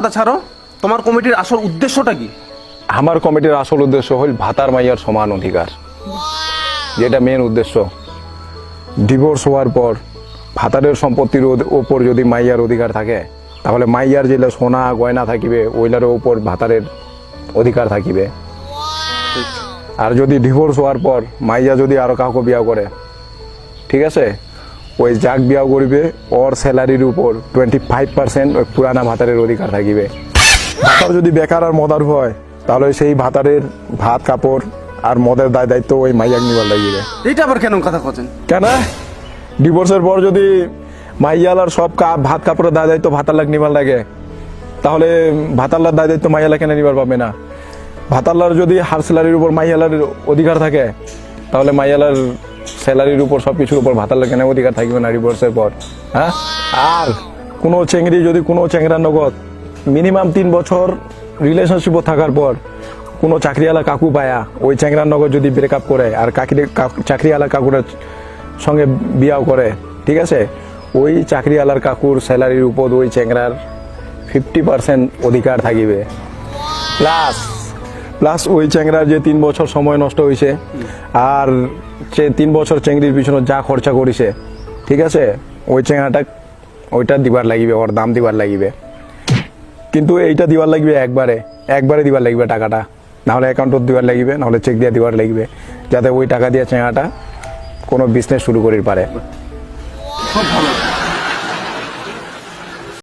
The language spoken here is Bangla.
কথা ছাড়ো তোমার কমিটির আসল উদ্দেশ্যটা কি? আমার কমিটির আসল উদ্দেশ্য হল ভাতার মাইয়ার সমান অধিকার। যেটা মেন উদ্দেশ্য। ডিভোর্স হওয়ার পর ভাতারের সম্পত্তির ওপর যদি মাইয়ার অধিকার থাকে তাহলে মাইয়ার যেটা সোনা গয়না থাকিবে ওইলার ওপর ভাতারের অধিকার থাকিবে। আর যদি ডিভোর্স হওয়ার পর মাইয়া যদি আরও কাউকে বিয়া করে ঠিক আছে? ওই যাক বিয়া করবে ওর স্যালারির উপর টোয়েন্টি ফাইভ পার্সেন্ট ওই পুরানা ভাতারের অধিকার থাকিবে। ভাতার যদি বেকার আর মদার হয় তাহলে সেই ভাতারের ভাত কাপড় আর মদের দায় দায়িত্ব ওই মাইয়াক নিবার লাগিবে। এইটা আবার কেন কথা করছেন কেন? ডিভোর্সের পর যদি মাইয়ালার সব কা- ভাত কাপড়ের দায় দায়িত্ব ভাতার লাগ নিবার লাগে তাহলে ভাতাল্লার দায় দায়িত্ব মাইয়ালা কেন নিবার পাবে না? ভাতাল্লার যদি হার স্যালারির উপর মাইয়ালার অধিকার থাকে তাহলে মাইয়ালার স্যালারির উপর সব কিছুর উপর ভাতাল্লার কেন অধিকার থাকবে না ডিভোর্সের পর। হ্যাঁ? আর কোনো চেংড়ি, যদি কোনো চেংড়ার নগদ, মিনিমাম তিন বছর রিলেশনশিপও থাকার পর কোনো চাকরিওয়ালা কাকু পায়া, ওই চ্যাংরার নগর যদি ব্রেকআপ করে, আর কাকি, চাকরিওয়ালা কাকুরের সঙ্গে বিয়াও করে, ঠিক আছে? ওই চাকরিওয়ালার কাকুর স্যালারির উপর ওই চ্যাংরার ফিফটি পার্সেন্ট অধিকার থাকিবে। প্লাস প্লাস ওই চ্যাংরার যে তিন বছর সময় নষ্ট হয়েছে আর সে তিন বছর চেংড়ির পিছনে যা খরচা করিছে, ঠিক আছে? ওই চেংড়াটা ওইটা দিবার লাগিবে, ওর দাম দিবার লাগিবে। কিন্তু এইটা দিবার লাগবে একবারে একবারে দিবার লাগবে টাকাটা। নাহলে অ্যাকাউন্টত দিবার লাগবে, নাহলে চেক দিয়ে দিবার লাগবে, যাতে ওই টাকা দিয়ে চেঙাটা কোনো বিজনেস শুরু করির পারে। খুব ভালো।